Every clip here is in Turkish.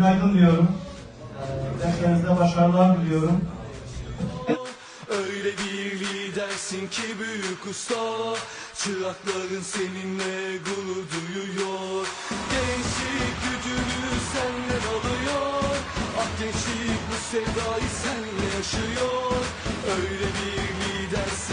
günaydın diyorum. Derslerinizde başarılar diliyorum. Öyle bir lidersin ki büyük usta Çırakların seninle gurur duyuyor Gençlik gücünü senden alıyor Ah gençlik bu sevdayı senle yaşıyor Öyle bir lidersin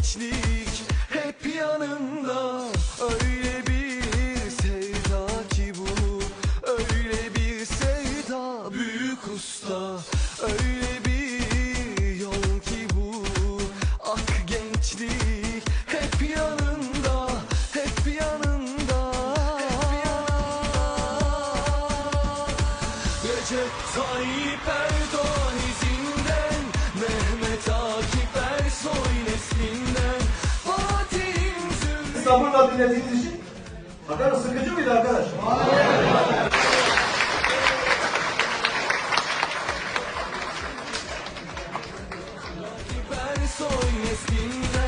gençlik hep yanımda. Öyle bir sevda ki bu Öyle bir sevda. Büyük usta Öyle bir yol ki bu. Ah gençlik hep yanında Hep yanında Hep yanında Recep Tayyip Erdoğan Sabırla dinlediğiniz için Hakikaten sıkıcı mıydı arkadaş? Ersoy neslinden